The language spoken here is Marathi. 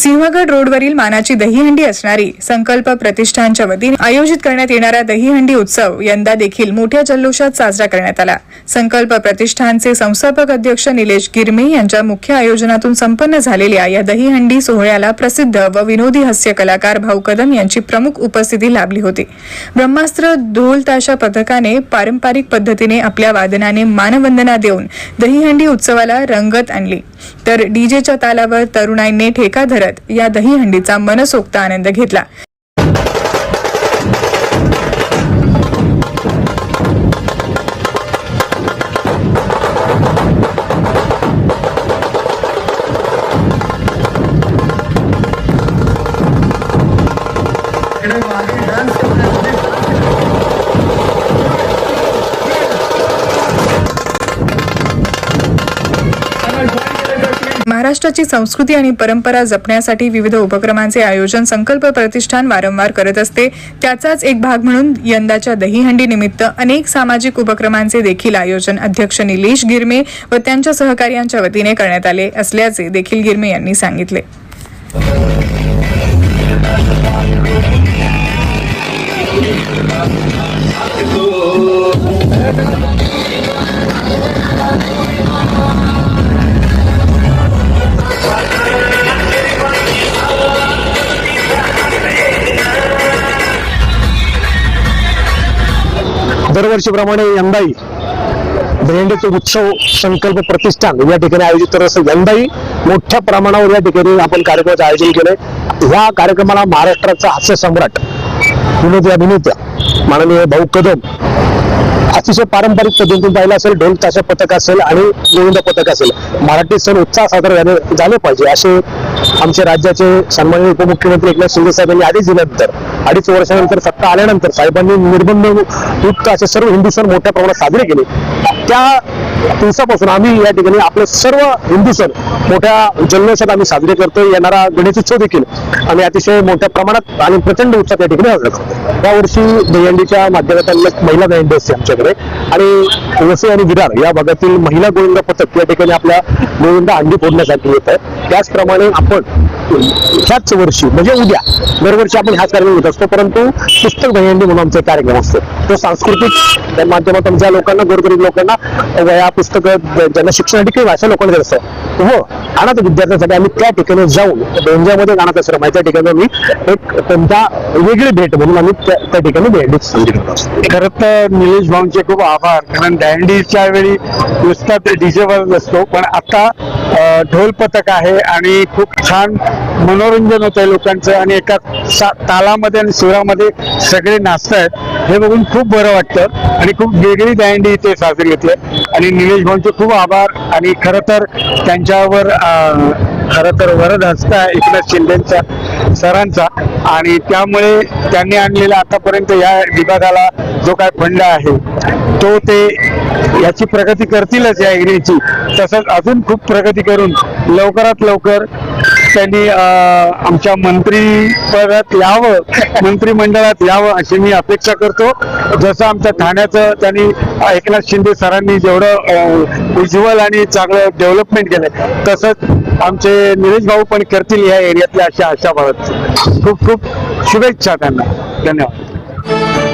सिंहगड रोडवरील मानाची दहीहंडी असणारी संकल्प प्रतिष्ठानच्या वतीने आयोजित करण्यात येणारा दहीहंडी उत्सव यंदा देखील मोठ्या जल्लोषात साजरा करण्यात आला. संकल्प प्रतिष्ठानचे संस्थापक अध्यक्ष निलेश गिरमे यांच्या मुख्य आयोजनातून संपन्न झालेल्या या दहीहंडी सोहळ्याला प्रसिद्ध व विनोदी हास्य कलाकार भाऊ कदम यांची प्रमुख उपस्थिती लाभली होती. ब्रह्मास्त्र ढोल ताशा पथकाने पारंपरिक पद्धतीने आपल्या वादनाने मानवंदना देऊन दहीहंडी उत्सवाला रंगत आणली. तर डीजेच्या तालावर तरुणाईने ठेका धरत या दहीहंडीचा मनसोक्त आनंद घेतला. महाराष्ट्राची संस्कृती आणि परंपरा जपण्यासाठी विविध उपक्रमांचे आयोजन संकल्प प्रतिष्ठान वारंवार करत असते. त्याचाच एक भाग म्हणून यंदाच्या दहीहंडी निमित्त अनेक सामाजिक उपक्रमांचे देखील आयोजन अध्यक्ष निलेश गिरमे व त्यांच्या सहकार्यांच्या वतीने करण्यात आले असल्याचे देखील गिरमे यांनी सांगितले. दरवर्षीप्रमाणे यंदाही भेंडेचे उत्सव संकल्प प्रतिष्ठान या ठिकाणी आयोजित करत असतं यंदाही मोठ्या प्रमाणावर या ठिकाणी आपण कार्यक्रमाचं आयोजन केलंय. ह्या कार्यक्रमाला महाराष्ट्राचा हास्य सम्राट विनोदी अभिनेत्या माननीय भाऊ कदम अतिशय पारंपरिक पद्धतीने पाहिलं असेल ढोल ताशा पथक असेल आणि गोविंद पथक असेल. मराठी सण उत्साह साजरा झाले झाले पाहिजे असे आमचे राज्याचे सन्माननीय उपमुख्यमंत्री एकनाथ शिंदे साहेब यांनी आधीच दिल्यानंतर अडीच वर्षानंतर सत्ता आल्यानंतर साहेबांनी निर्बंध युक्त असे सर्व हिंदू सण मोठ्या प्रमाणात साजरे केले. त्या दिवसापासून आम्ही या ठिकाणी आपले सर्व हिंदू सण मोठ्या जल्लोषात आम्ही साजरे करतो येणारा गणेशोत्सव देखील आम्ही अतिशय मोठ्या प्रमाणात आणि प्रचंड उत्साहात या ठिकाणी साजरा करतो यावर्षी दहीहंडीच्या माध्यमातून महिला दहीहंडी असते आमच्याकडे आणि वसई आणि विरार या भागातील महिला गोविंदा पथक या ठिकाणी आपल्या गोविंदा अंडी फोडण्यासाठी येत आहे. त्याचप्रमाणे आपण ह्याच वर्षी म्हणजे उद्या दरवर्षी आपण ह्याच कार्यक्रम घेत असतो परंतु पुस्तक दहीहंडी म्हणून आमचा कार्यक्रम असतो. तो सांस्कृतिक त्या माध्यमातून ज्या लोकांना गोरगरीब लोकांना वया पुस्तकं ज्यांना शिक्षणासाठी काही भाषा लोकांना देत असतं. हो अनाथ विद्यार्थ्यांसाठी आम्ही त्या ठिकाणी जाऊन दोनजामध्ये अनाथ आश्रम आहे त्या ठिकाणी आम्ही एक त्यांच्या वेगळी भेट म्हणून आम्ही त्या त्या ठिकाणी भेट साजरी करत असतो. खरं तर निलेश भाऊंचे खूप आभार कारण दँडीच्या वेळी नुसता ते डीजेवर नसतो पण आता ढोल पथक आहे आणि खूप छान मनोरंजन होत आहे लोकांचं आणि एका तालामध्ये आणि सुरामध्ये सगळे नाचतायत हे बघून खूप बरं वाटतं. आणि खूप वेगळी दँडी इथे साजरी होते आणि निलेश भाऊंचे खूप आभार. आणि खरं तर त्यांच्यावर खरं तर वरद हस्त आहे एकनाथ शिंदेचा सरांचा. आणि त्यामुळे त्यांनी आणलेला आतापर्यंत या विभागाला जो काय फंड आहे तो ते याची प्रगती करतीलच या एरियाची तसंच अजून खूप प्रगती करून लवकरात लवकर त्यांनी आमच्या मंत्रीपदात यावं मंत्रिमंडळात यावं अशी मी अपेक्षा करतो. जसं आमच्या ठाण्याचं त्यांनी एकनाथ शिंदे सरांनी जेवढं उज्ज्वल आणि चांगलं डेव्हलपमेंट केलंय तसंच आमचे निलेश भाऊ पण करतील या एरियातल्या अशा आशा बाळगतो खूप खूप शुभेच्छा त्यांना. धन्यवाद.